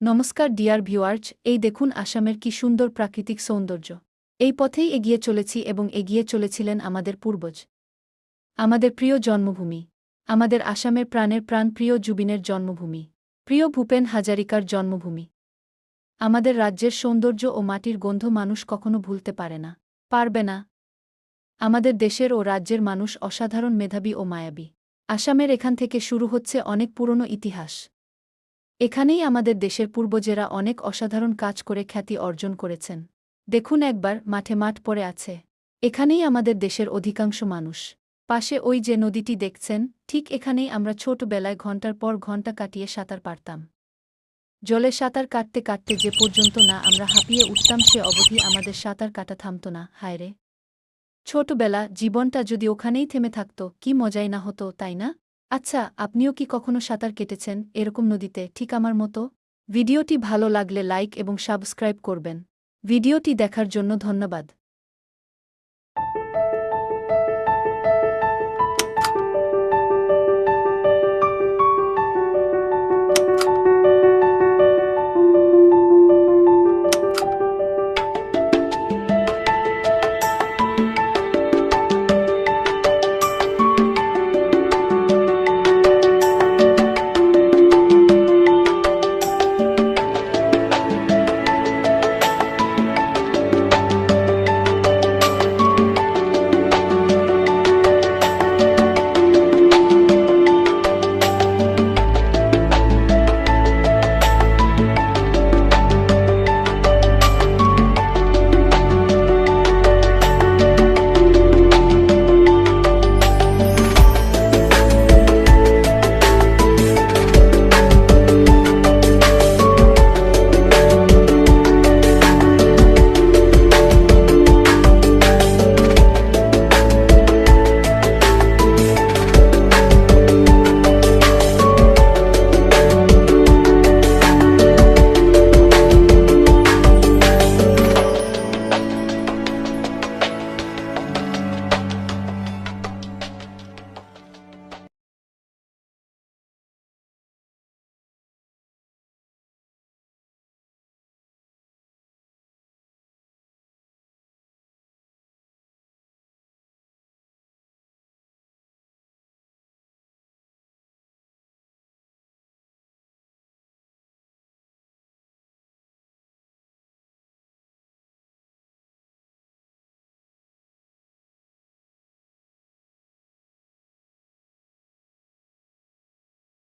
নমস্কার, dear viewers. এই দেখুন আসামের কি সুন্দর প্রাকৃতিক সৌন্দর্য। এই পথেই এগিয়ে চলেছি এবং এগিয়ে চলেছিলেন আমাদের পূর্বজ। আমাদের প্রিয় জন্মভূমি। আমাদের আসামের প্রাণের প্রাণ প্রিয় জুবিনের জন্মভূমি। প্রিয় ভূপেন হাজারিকার জন্মভূমি। আমাদের রাজ্যের সৌন্দর্য ও মাটির গন্ধ মানুষ কখনো ভুলতে পারে না, পারবে না। আমাদের দেশের ও রাজ্যের মানুষ অসাধারণ মেধাবী ও মায়াবী। আসামের এখান থেকে শুরু হচ্ছে অনেক পুরনো ইতিহাস। এখানেই আমাদের দেশের পূর্বজেরা অনেক অসাধারণ কাজ করে খ্যাতি অর্জন করেছেন। দেখুন একবার, মাঠে মাঠ পড়ে আছে। এখানেই আমাদের দেশের অধিকাংশ মানুষ। পাশে ওই যে নদীটি দেখছেন, ঠিক এখানেই আমরা ছোটবেলায় ঘণ্টার পর ঘণ্টা কাটিয়ে সাঁতার পারতাম। জলে সাঁতার কাটতে কাটতে যে পর্যন্ত না আমরা হাঁপিয়ে উঠতাম, সে অবধি আমাদের সাঁতার কাটা থামত না, হায় রে। ছোটবেলা জীবনটা যদি ওখানেই থেমে থাকত, কি মজাই না হতো, তাই না? আচ্ছা আপনিও কি কখনো সাঁতার কেটেছেন? এরকম নদীতে, ঠিক আমার মতো? ভিডিওটি ভালো লাগলে লাইক এবং সাবস্ক্রাইব করবেন। ভিডিওটি দেখার জন্য ধন্যবাদ।